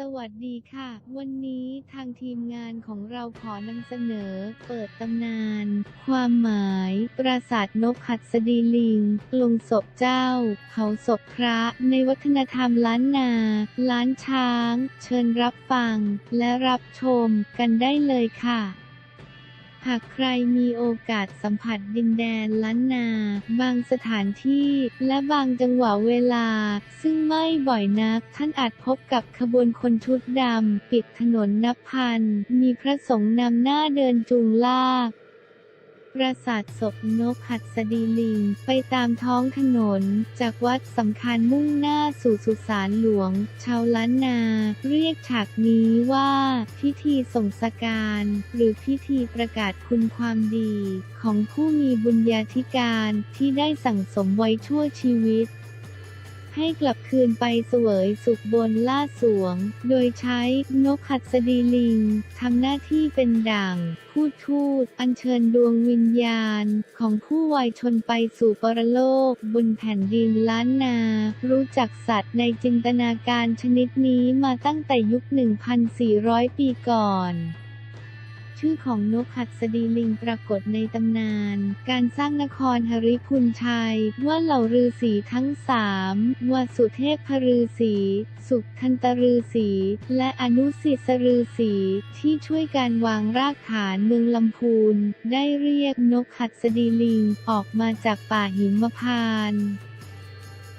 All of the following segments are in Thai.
สวัสดีค่ะ วันนี้ทางทีมงานของเราขอนำเสนอ เปิดตำนาน ความหมาย ปราสาทนกหัดสดีลิง ลงศพเจ้าเผาศพพระ ในวัฒนธรรมล้านนา ล้านช้าง เชิญรับฟัง และรับชมกันได้เลยค่ะ หากใครมีโอกาสสัมผัสดินแดนล้านนา บางสถานที่และบางจังหวะเวลา ซึ่งไม่บ่อยนัก ท่านอาจพบกับขบวนคนชุดดำ ปิดถนนนับพัน มีพระสงฆ์นำหน้าเดินจูงลาก ปราสาทศพนกหัดสดีลิง ไปตามท้องถนน จากวัดสำคัญมุ่งหน้าสู่สุสานหลวง ชาวล้านนา เรียกฉากนี้ว่า พิธีส่งสการ หรือพิธีประกาศคุณความดี ของผู้มีบุญญาธิการที่ได้สั่งสมไว้ชั่วชีวิต ให้กลับคืนไปเสวยสุขบนล่าสวง โดยใช้นกหัดสดีลิงทำหน้าที่เป็นด่างพูดทูตอัญเชิญดวงวิญญาณ ของผู้วายชนไปสู่ปรโลก บนแผ่นดินล้านนา รู้จักสัตว์ในจินตนาการชนิดนี้มาตั้งแต่ยุค 1,400 ปีก่อน ชื่อของนกหัดสดีลิงปรากฏในตำนาน การสร้างนครหริพุนชัย ว่าเหล่าฤาษีทั้งสามวสุเทพพฤาษีสุขทันตฤาษีและอนุสิสฤาษีที่ช่วยการวางรากฐานเมืองลำพูน ได้เรียกนกหัดสดีลิงออกมาจากป่าหิมพานต์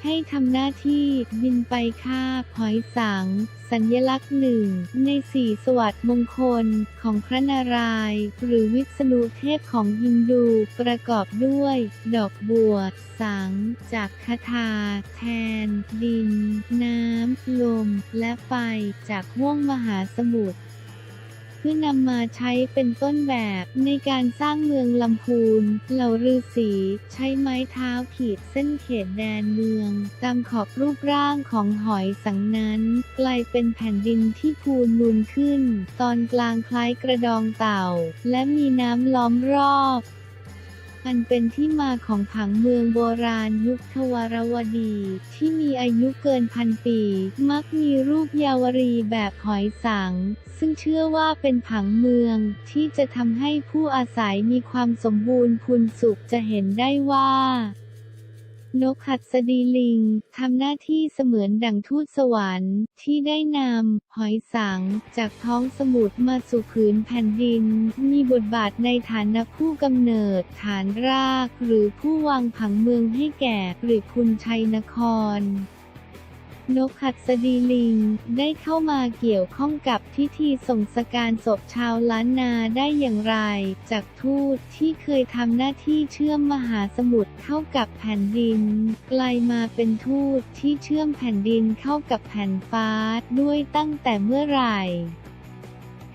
ให้ทำหน้าที่บินไปคาบหอยสัง สัญลักษณ์หนึ่งในสี่สวัสดมงคลของพระนารายณ์หรือวิษณุเทพของฮินดูประกอบด้วย ดอกบัว สัง จากคาถาแทน ดิน น้ำ ลม และไฟจากห้วงมหาสมุทร พื่อนำมาใช้เป็นต้นแบบในการสร้างเมืองลำพูน เหล่าฤาษีใช้ไม้เท้าขีดเส้นเขตแดนเมือง ตามขอบรูปร่างของหอยสังนั้น กลายเป็นแผ่นดินที่พูนนูนขึ้น ตอนกลางคล้ายกระดองเต่า และมีน้ำล้อมรอบ อันเป็นที่มาของผังเมืองโบราณยุคทวารวดี ที่มีอายุเกินพันปี มักมีรูปยาวรีแบบหอยสัง ซึ่งเชื่อว่าเป็นผังเมืองที่จะทำให้ผู้อาศัยมีความสมบูรณ์พูนสุขจะเห็นได้ว่า นกหัดสดีลิง ทำหน้าที่เสมือนดั่งทูตสวรรค์ ที่ได้นำหอยสัง จากท้องสมุทรมาสู่ผืนแผ่นดิน มีบทบาทในฐานะผู้กำเนิด ฐานราก หรือผู้วางผังเมืองให้แก่กฤคุณชัยนคร นกหัดสดีลิง ได้เข้ามาเกี่ยวข้องกับพิธีส่งสการศพชาวล้านนาได้อย่างไร จากทูตที่เคยทำหน้าที่เชื่อมมหาสมุทรเข้ากับแผ่นดิน กลายมาเป็นทูตที่เชื่อมแผ่นดินเข้ากับแผ่นฟ้าด้วยตั้งแต่เมื่อไหร่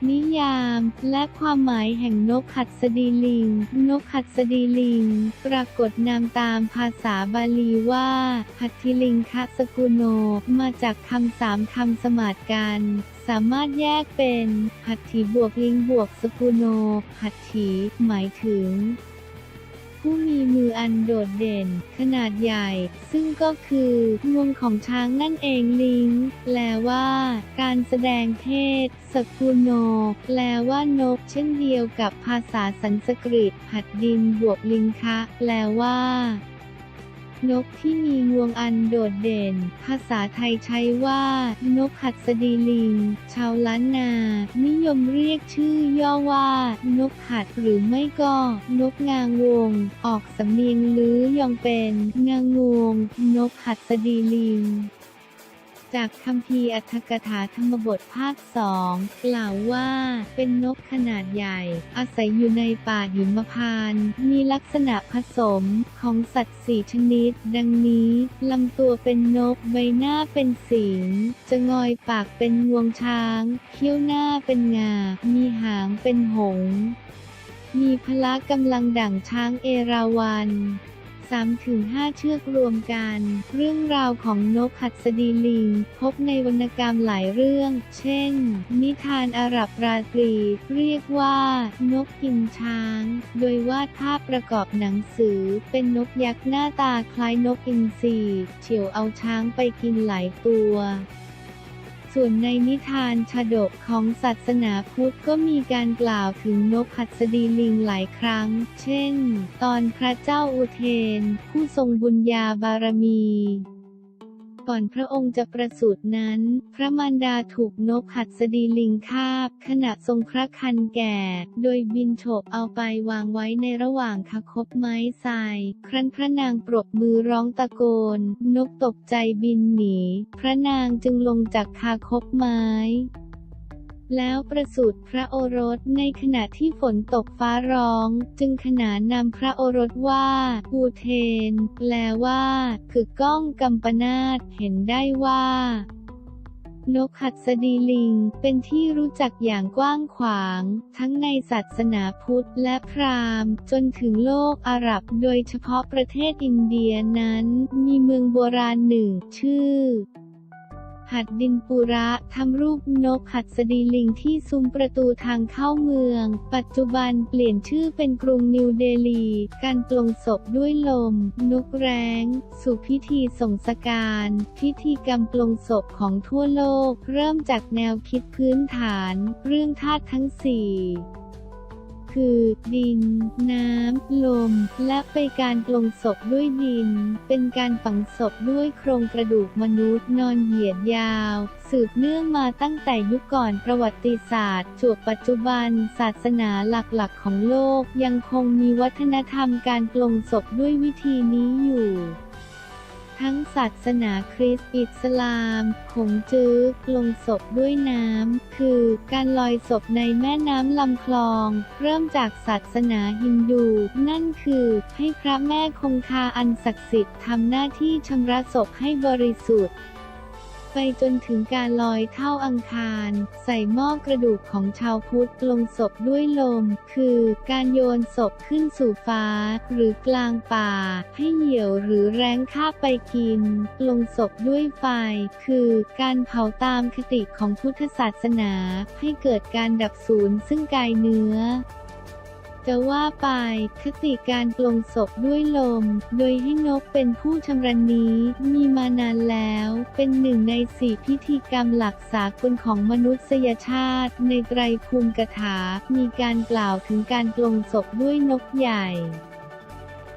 นิยาม และความหมายแห่งนกหัดสดีลิง นกหัดสดีลิง ปรากฏนามตามภาษาบาลีว่า หัตถิลิงคะสกุโน มาจากคำสามคำสมาดกันสามารถแยกเป็น หัตถีบวกลิงบวกสกุโน หัตถีหมายถึง ผู้มีมืออันโดดเด่น ขนาดใหญ่ ซึ่งก็คืองวงของช้างนั่นเองลิง แปลว่า การแสดงเพศ สกุโน แปลว่านก เช่นเดียวกับภาษาสันสกฤต หัดดินบวกลิงคะ แปลว่า นกที่มีงวงอันโดดเด่น ภาษาไทยใช้ว่า นกหัดสดีลิง ชาวล้านนา นิยมเรียกชื่อย่อว่า นกหัดหรือไม่ก็ นกงางวง ออกสำเนียงลือยองเป็น งางวง นกหัดสดีลิง จากคำพีอัตถกถาธรรมบทภาคสองกล่าวว่าเป็นนกขนาดใหญ่ อาศัยอยู่ในป่าหิมพานต์มีลักษณะผสมของสัตว์สี่ชนิด ดังนี้ลำตัวเป็นนกใบหน้าเป็นสิงจะงอยปากเป็นงวงช้าง เขี้ยวหน้าเป็นงา มีหางเป็นหง มีพละกำลังดั่งช้างเอราวัณ 3-5เชือกรวมกัน เรื่องราวของนกหัดสดีลิง พบในวรรณกรรมหลายเรื่อง เช่น นิทานอาหรับราตรี เรียกว่า นกกินช้าง โดยวาดภาพประกอบหนังสือ เป็นนกยักษ์หน้าตาคล้ายนกอินทรีเฉียวเอาช้างไปกินหลายตัว ส่วนในนิทานชาดกของศาสนาพุทธก็มีการกล่าวถึงนกหัสดีลิงหลายครั้ง เช่น ตอนพระเจ้าอุเทน ผู้ทรงบุญญาบารมี ก่อนพระองค์จะประสูตินั้น พระมารดาถูกนกหัสดีลิงคาบ ขณะทรงพระคันแก่ โดยบินโฉบเอาไปวางไว้ในระหว่างคคบไม้ทราย ครั้นพระนางปรบมือร้องตะโกน นกตกใจบินหนี พระนางจึงลงจากคาคบไม้ แล้วประสูติพระโอรสในขณะที่ฝนตกฟ้าร้อง จึงขนานนามพระโอรสว่าอูเทน แปลว่า คือก้องกัมปนาตเห็นได้ว่านกหัสดีลิง เป็นที่รู้จักอย่างกว้างขวาง ทั้งในศาสนาพุทธและพราหมณ์ จนถึงโลกอาหรับ โดยเฉพาะประเทศอินเดียนั้น มีเมืองโบราณหนึ่ง ชื่อ หัดดินปุระทำรูปนกหัดสดีลิงที่ซุ้มประตูทางเข้าเมือง ปัจจุบันเปลี่ยนชื่อเป็นกรุงนิวเดลี การปลงศพด้วยลม นกแร้ง สู่พิธีส่งสการ พิธีกรรมปลงศพของทั่วโลก เริ่มจากแนวคิดพื้นฐาน เรื่องธาตุทั้งสี่ คือ ดิน น้ำ ลม และไปการลงศพด้วยดิน เป็นการฝังศพด้วยโครงกระดูกมนุษย์นอนเหยียดยาว สืบเนื่องมาตั้งแต่ยุคก่อนประวัติศาสตร์จวบปัจจุบัน ศาสนาหลักๆ ของโลก ยังคงมีวัฒนธรรมการปลงศพด้วยวิธีนี้อยู่ ทั้งศาสนาคริสต์อิสลามขงจื้อลงศพด้วยน้ำ คือการลอยศพในแม่น้ำลำคลอง เริ่มจากศาสนาฮินดู นั่นคือให้พระแม่คงคาอันศักดิ์สิทธิ์ทำหน้าที่ชำระศพให้บริสุทธิ์ ไปจนถึงการลอยเท่าอังคาร ใส่หม้อกระดูกของชาวพุทธลงศพด้วยลม คือการโยนศพขึ้นสู่ฟ้า หรือกลางป่า ให้เหยี่ยวหรือแร้งคาบไปกิน ลงศพด้วยไฟ คือการเผาตามคติของพุทธศาสนา ให้เกิดการดับสูญซึ่งกายเนื้อ จะว่าไปคติการปลงศพด้วยลม โดยให้นกเป็นผู้ชำระนนี้ มีมานานแล้ว เป็นหนึ่งในสี่พิธีกรรมหลักสากลของมนุษยชาติ ในไตรภูมิกถา มีการกล่าวถึงการปลงศพด้วยนกใหญ่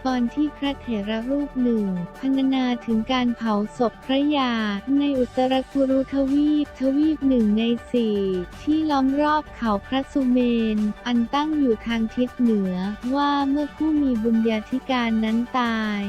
ตอนที่พระเถระรูปหนึ่งพรรณนาถึงการเผาศพพระยา ในอุตรกุรุทวีปทวีปหนึ่งในสี่ที่ล้อมรอบเขาพระสุเมน อันตั้งอยู่ทางทิศเหนือว่าเมื่อผู้มีบุญญาธิการนั้นตาย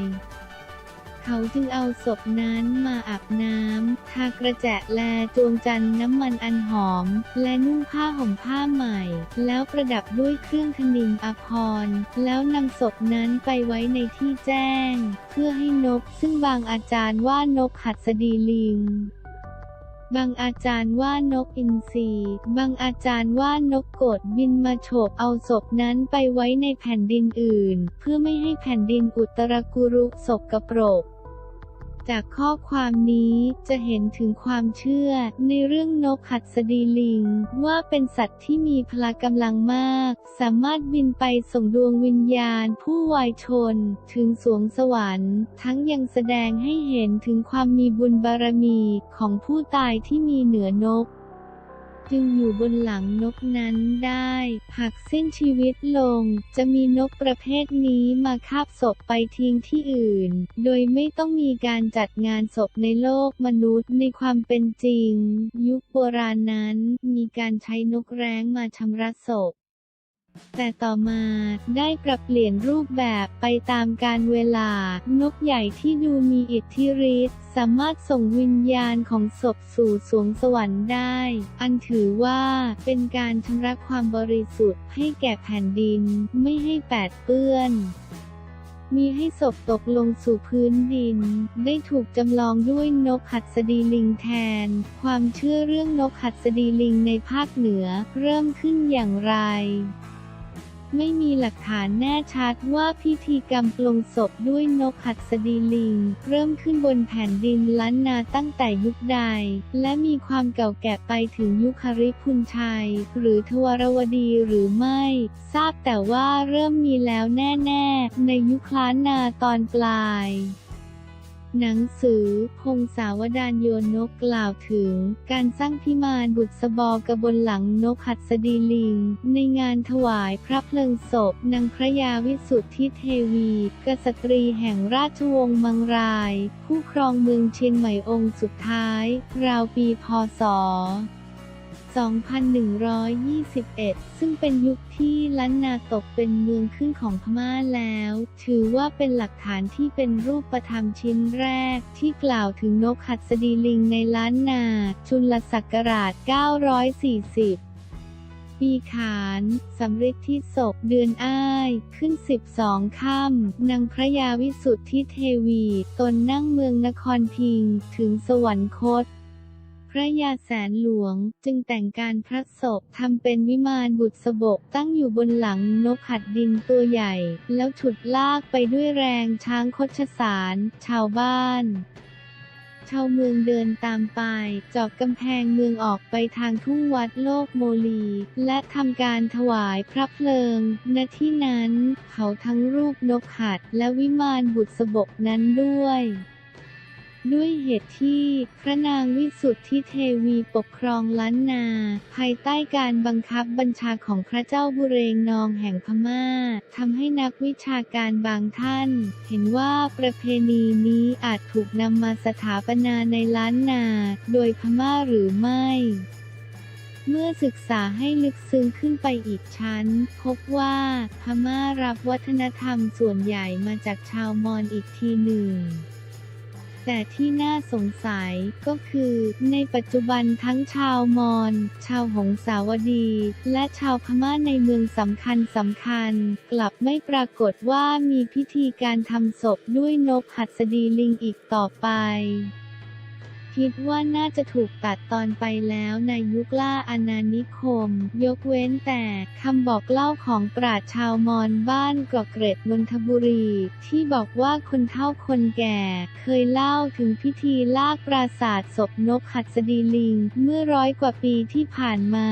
เขาจึงเอาศพนั้นมาอาบน้ำ ทากระแจะแลจวงจันทร์น้ำมันอันหอม และนุ่งผ้าห่มผ้าใหม่ แล้วประดับด้วยเครื่องคนิงอภรณ์แล้วนำศพนั้นไปไว้ในที่แจ้ง เพื่อให้นกซึ่งบางอาจารย์ว่านกหัดสดีลิงบางอาจารย์ว่านกอินทรีบางอาจารย์ว่านกกดบินมาโฉบเอาศพนั้นไปไว้ในแผ่นดินอื่น เพื่อไม่ให้แผ่นดินอุตรกุรุศกกระปรก จากข้อความนี้จะเห็นถึงความเชื่อในเรื่องนกหัดสดีลิง ว่าเป็นสัตว์ที่มีพละกำลังมาก สามารถบินไปส่งดวงวิญญาณผู้วายชน ถึงสวงสวรรค์ ทั้งยังแสดงให้เห็นถึงความมีบุญบารมีของผู้ตายที่มีเหนือนก จึงอยู่บนหลังนกนั้นได้ หากสิ้นชีวิตลง จะมีนกประเภทนี้มาคาบศพไปทิ้งที่อื่น โดยไม่ต้องมีการจัดงานศพในโลกมนุษย์ในความเป็นจริง ยุคโบราณนั้นมีการใช้นกแร้งมาชำระศพ แต่ต่อมาได้ปรับเปลี่ยนรูปแบบไปตามการเวลา นกใหญ่ที่ดูมีอิทธิฤทธิ์สามารถส่งวิญญาณของศพสู่สวงสวรรค์ได้ อันถือว่าเป็นการชำระความบริสุทธิ์ให้แก่แผ่นดินไม่ให้แปดเปื้อนมีให้ศพตกลงสู่พื้นดิน ได้ถูกจำลองด้วยนกหัสดีลิงแทน ความเชื่อเรื่องนกหัสดีลิงในภาคเหนือเริ่มขึ้นอย่างไร ไม่มีหลักฐานแน่ชัดว่าพิธีกรรมปลงศพด้วยนกหัสดีลิง เริ่มขึ้นบนแผ่นดินล้านนาตั้งแต่ยุคใด และมีความเก่าแก่ไปถึงยุคคริพุนชัย หรือทวารวดีหรือไม่ ทราบแต่ว่าเริ่มมีแล้วแน่ ๆ ในยุคล้านนาตอนปลาย หนังสือ พงศาวดารโยนนกกล่าวถึง การสร้างพิมานบุตรสบกบนหลังนกหัดสดีลิง ในงานถวายพระเพลิงศพนางพระยาวิสุทธิเทวี กษัตรีแห่งราชวงศ์มังราย ผู้ครองเมืองเชียงใหม่องค์สุดท้าย ราวปีพศ 2121 ซึ่งเป็นยุคที่ล้านนาตกเป็นเมืองขึ้นของพม่าแล้ว ถือว่าเป็นหลักฐานที่เป็นรูปธรรมชิ้นแรก ที่กล่าวถึงนกหัดสดีลิงในล้านนาชุลศักราช 940ปีขานสำริดที่ศกเดือนอ้าย ขึ้น12ค่ำนางพระยาวิสุทธิเทวี ตนนั่งเมืองนครพิง ถึงสวรรคต ระยาแสนหลวง จึงแต่งการพระศพทำเป็นวิมานบุษบกตั้งอยู่บนหลังนกขัดดินตัวใหญ่ แล้วฉุดลากไปด้วยแรงช้างคชสาร ชาวบ้านชาวเมืองเดินตามไป จอกกำแพงเมืองออกไปทางทุ่งวัดโลกโมลี และทำการถวายพระเพลิง ณ ที่นั้น เขาทั้งรูปนกขัดและวิมานบุษบกนั้นด้วย ด้วยเหตุที่ พระนางวิสุทธิเทวีปกครองล้านนา ภายใต้การบังคับบัญชาของพระเจ้าบุเรงนองแห่งพม่าทำให้นักวิชาการบางท่าน เห็นว่าประเพณีนี้อาจถูกนำมาสถาปนาในล้านนา โดยพม่าหรือไม่เมื่อศึกษาให้ลึกซึ้งขึ้นไปอีกชั้น พบว่าพม่ารับวัฒนธรรมส่วนใหญ่มาจากชาวมอญอีกทีหนึ่ง แต่ที่น่าสงสัยก็คือ ในปัจจุบันทั้งชาวมอญ ชาวหงสาวดี และชาวพม่าในเมืองสำคัญสำคัญ กลับไม่ปรากฏว่ามีพิธีการทำศพด้วยนกหัดสดีลิงอีกต่อไป คิดว่าน่าจะถูกตัดตอนไปแล้วในยุคล่าอาณานิคม ยกเว้นแต่คำบอกเล่าของปราชชาวมอญบ้านเกาะเกร็ดนนทบุรี ที่บอกว่าคนเฒ่าคนแก่ เคยเล่าถึงพิธีลากปราสาทศพนกหัดสดีลิง เมื่อร้อยกว่าปีที่ผ่านมา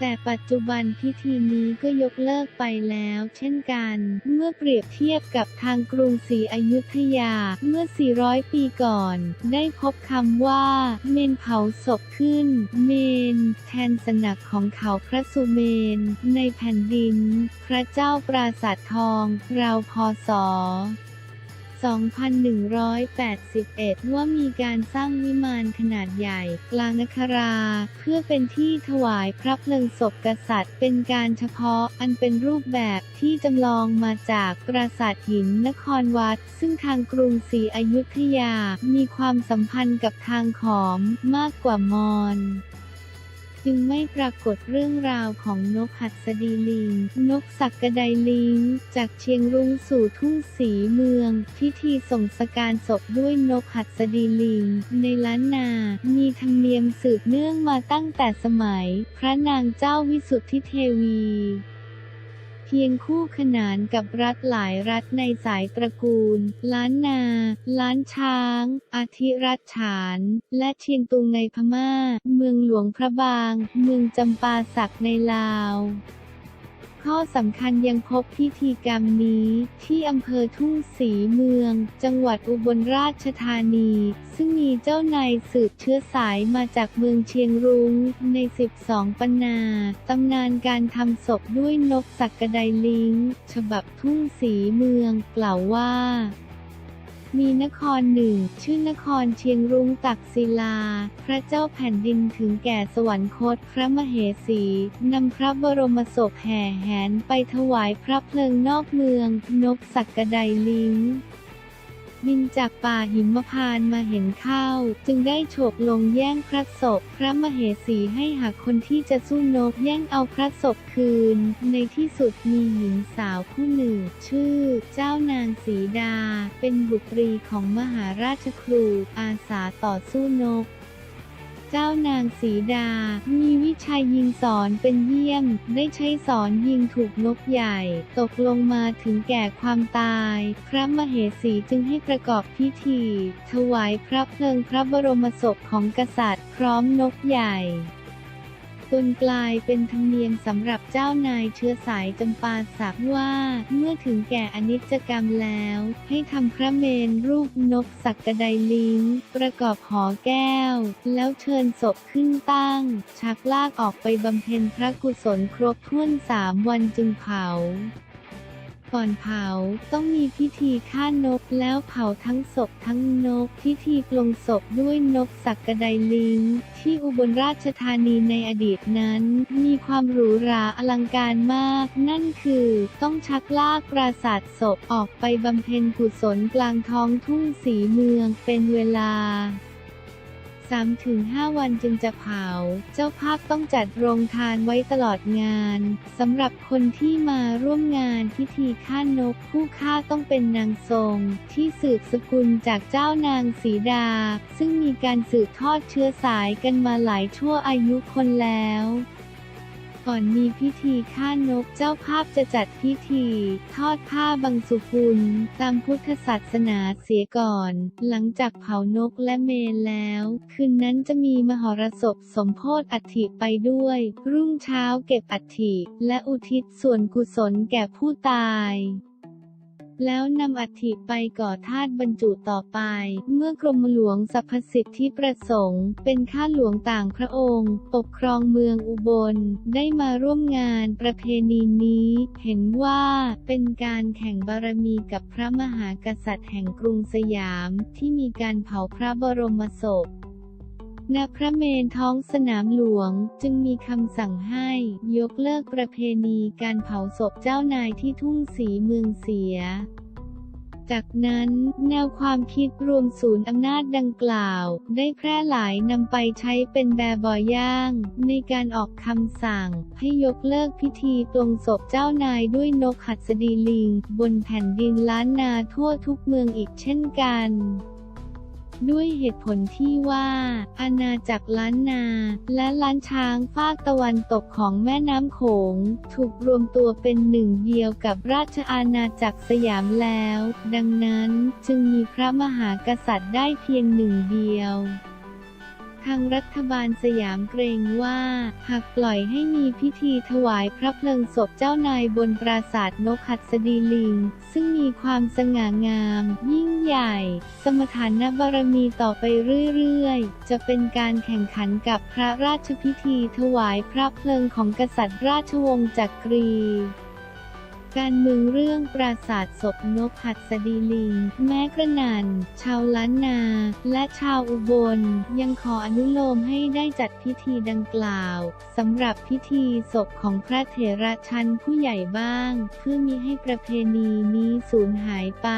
แต่ปัจจุบันพิธีนี้ก็ยกเลิกไปแล้วเช่นกัน เมื่อเปรียบเทียบกับทางกรุงศรีอยุธยาเมื่อ 400 ปีก่อน ได้พบคำว่า เมนเผาศพขึ้น เมน แทนสนักของเขาพระสุเมน ในแผ่นดิน พระเจ้าปราสาททอง ราวพศ 2181 ว่ามีการสร้างวิมานขนาดใหญ่ กลางนครา เพื่อเป็นที่ถวายพระเพลิงศพกษัตริย์ เป็นการเฉพาะอันเป็นรูปแบบที่จำลองมาจากปราสาทหินนครวัด ซึ่งทางกรุงศรีอยุธยา มีความสัมพันธ์กับทางขอมมากกว่ามอญ จึงไม่ปรากฏเรื่องราวของนกหัดสดีลิง นกสักกระไดลิง จากเชียงรุ้งสู่ทุ่งสีเมือง พิธีส่งสการศพด้วยนกหัดสดีลิง ในล้านนา มีธรรมเนียมสืบเนื่องมาตั้งแต่สมัย พระนางเจ้าวิสุทธิเทวี เพียงคู่ขนานกับรัฐหลายรัฐในสายตระกูล ล้านนา ล้านช้าง อาทิรัฐฉาน และเชียงตุงในพม่า เมืองหลวงพระบาง เมืองจำปาสักในลาว ข้อสำคัญยังพบพิธีกรรมนี้ ที่อำเภอทุ่งศรีเมือง จังหวัดอุบลราชธานี ซึ่งมีเจ้านายสืบเชื้อสายมาจากเมืองเชียงรุง้ง ใน 12 ปันนาตำนานการทำศพด้วยนกสักกระไดลิง ฉบับทุ่งศรีเมือง กล่าวว่า มีนครหนึ่ง ชื่อนครเชียงรุ้งตักศิลา พระเจ้าแผ่นดินถึงแก่สวรรคตพระมเหสีนำพระบรมศพแห่แหนไปถวายพระเพลิงนอกเมือง นกสักกระไดลิง บินจากป่าหิมพานมาเห็นเข้า จึงได้โฉบลงแย่งพระศพ พระมเหสีให้หากคนที่จะสู้นกแย่งเอาพระศพคืน ในที่สุดมีหญิงสาวผู้หนึ่ง ชื่อ เจ้านางสีดา เป็นบุตรีของมหาราชครู อาสาต่อสู้นก เจ้านางสีดา มีวิชัยยิงสอนเป็นเยี่ยม ได้ใช้สอนยิงถูกนกใหญ่ ตกลงมาถึงแก่ความตาย พระมเหสีจึงให้ประกอบพิธี ถวายพระเพลิงพระบรมศพของกษัตริย์พร้อมนกใหญ่ จนกลายเป็นธรรมเนียมสำหรับเจ้านายเชื้อสายจำปาสักว่า เมื่อถึงแก่อนิจกรรมแล้ว ให้ทำพระเมนรูปนกสักกระไดลิงประกอบหอแก้ว แล้วเชิญศพขึ้นตั้ง ชักลากออกไปบำเพ็ญพระกุศลครบถ้วนสามวันจึงเผา ก่อนเผาต้องมีพิธีฆ่านกแล้วเผาทั้งศพทั้งนก พิธีปลงศพด้วยนกสักกระไดลิงที่อุบลราชธานีในอดีตนั้น มีความหรูหราอลังการมาก นั่นคือต้องชักลากปราสาทศพออกไปบำเพ็ญกุศลกลางท้องทุ่งสีเมืองเป็นเวลา 3-5 วันจึงจะเผา เจ้าภาพต้องจัดโรงทานไว้ตลอดงานสำหรับคนที่มาร่วมงานพิธีฆ่านกผู้ฆ่าต้องเป็นนางทรง ที่สืบสกุลจากเจ้านางสีดา ซึ่งมีการสืบทอดเชื้อสายกันมาหลายชั่วอายุคนแล้ว ก่อนมีพิธีฆ่านกเจ้าภาพจะจัดพิธี ทอดผ้าบังสุกุล ตามพุทธศาสนาเสียก่อน หลังจากเผานกและเมนแล้ว คืนนั้นจะมีมหรสพสมโพธิอัฐิไปด้วย รุ่งเช้าเก็บอัฐิและอุทิศส่วนกุศลแก่ผู้ตาย แล้วนำอัฐิไปก่อธาตุบรรจุต่อไป เมื่อกรมหลวงสรรพสิทธิประสงค์ เป็นข้าหลวงต่างพระองค์ ปกครองเมืองอุบล ได้มาร่วมงานประเพณีนี้ เห็นว่าเป็นการแข่งบารมีกับพระมหากษัตริย์แห่งกรุงสยาม ที่มีการเผาพระบรมศพ ณพระเมนท้องสนามหลวงจึงมีคำสั่งให้ยกเลิกประเพณีการเผาศพเจ้านายที่ทุ่งสีเมืองเสียจากนั้น แนวความคิดรวมศูนย์อำนาจดังกล่าว ได้แพร่หลายนำไปใช้เป็นแบบอย่าง ในการออกคำสั่ง ให้ยกเลิกพิธีปลงศพเจ้านายด้วยนกหัสดีลิง บนแผ่นดินล้านนาทั่วทุกเมืองอีกเช่นกัน ด้วยเหตุผลที่ว่า อาณาจักรล้านนา และล้านช้างภาคตะวันตกของแม่น้ำโขง ถูกรวมตัวเป็นหนึ่งเดียวกับราชอาณาจักรสยามแล้ว ดังนั้นจึงมีพระมหากษัตริย์ได้เพียงหนึ่งเดียว ทางรัฐบาลสยามเกรงว่า หากปล่อยให้มีพิธีถวายพระเพลิงศพเจ้านายบนปราสาทนกหัดสดีลิง ซึ่งมีความสง่างาม ยิ่งใหญ่ สมฐานบารมีต่อไปเรื่อยๆ จะเป็นการแข่งขันกับพระราชพิธีถวายพระเพลิงของกษัตริย์ราชวงศ์จักรี การเมืองเรื่องปราสาทศพนกหัดสดีลิง แม้กระนัน ชาวล้านนา และชาวอุบล ยังขออนุโลมให้ได้จัดพิธีดังกล่าวสำหรับพิธีศพของพระเถระชั้นผู้ใหญ่บ้าง เพื่อมิให้ประเพณีนี้สูญหายไป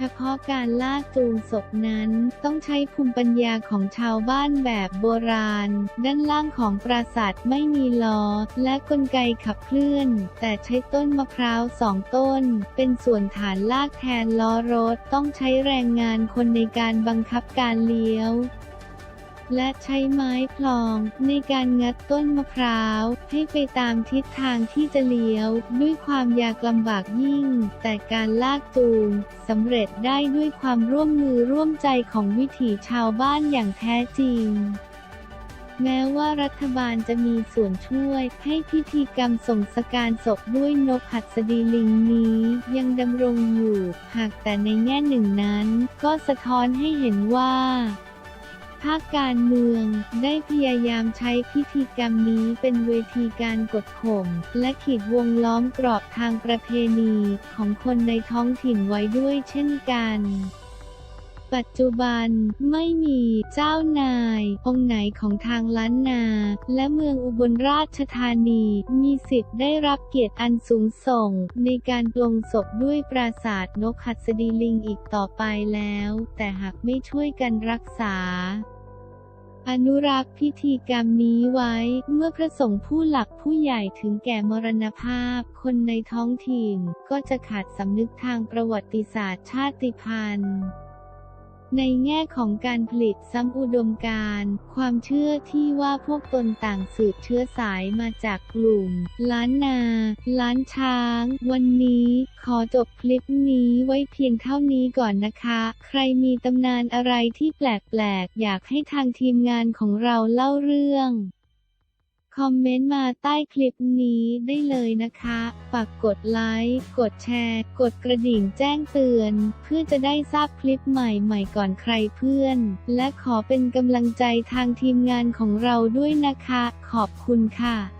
เฉพาะการลากจูงศพนั้นต้องใช้ภูมิปัญญาของชาวบ้านแบบโบราณ ด้านล่างของปราสาทไม่มีล้อ และกลไกขับเคลื่อน แต่ใช้ต้นมะพร้าวสองต้น เป็นส่วนฐานลากแทนล้อรถต้องใช้แรงงานคนในการบังคับการเลี้ยว และใช้ไม้พลองในการงัดต้นมะพร้าว ให้ไปตามทิศทางที่จะเลี้ยว ด้วยความยากลำบากยิ่ง แต่การลากจูงสำเร็จได้ด้วยความร่วมมือร่วมใจของวิถีชาวบ้านอย่างแท้จริงแม้ว่ารัฐบาลจะมีส่วนช่วย ให้พิธีกรรมส่งสการศพด้วยนกหัดสดีลิงนี้ ยังดำรงอยู่ หากแต่ในแง่หนึ่งนั้น ก็สะท้อนให้เห็นว่า ภาคการเมืองได้พยายามใช้พิธีกรรมนี้เป็นเวทีการกดข่มและขีดวงล้อมกรอบทางประเพณีของคนในท้องถิ่นไว้ด้วยเช่นกัน ปัจจุบันไม่มีเจ้านาย องค์ไหนของทางล้านนา และเมืองอุบลราชธานี มีสิทธิ์ได้รับเกียรติอันสูงส่ง ในการปลงศพด้วยปราสาทนกหัดสดีลิงอีกต่อไปแล้ว แต่หากไม่ช่วยกันรักษาอนุรักษ์พิธีกรรมนี้ไว้ เมื่อพระสงฆ์ผู้หลักผู้ใหญ่ถึงแก่มรณภาพ คนในท้องถิ่น ก็จะขาดสำนึกทางประวัติศาสตร์ชาติพันธุ์ ในแง่ของการผลิตซ้ำอุดมการณ์ความเชื่อที่ว่าพวกตนต่างสืบเชื้อสายมาจากกลุ่ม ล้านนา ล้านช้าง วันนี้ขอจบคลิปนี้ไว้เพียงเท่านี้ก่อนนะคะ ใครมีตำนานอะไรที่แปลกๆ อยากให้ทางทีมงานของเราเล่าเรื่อง คอมเมนต์มาใต้คลิปนี้ได้เลยนะคะ ฝากกดไลค์ กดแชร์ กดกระดิ่งแจ้งเตือน เพื่อจะได้ทราบคลิปใหม่ๆก่อนใครเพื่อน และขอเป็นกำลังใจทางทีมงานของเราด้วยนะคะ ขอบคุณค่ะ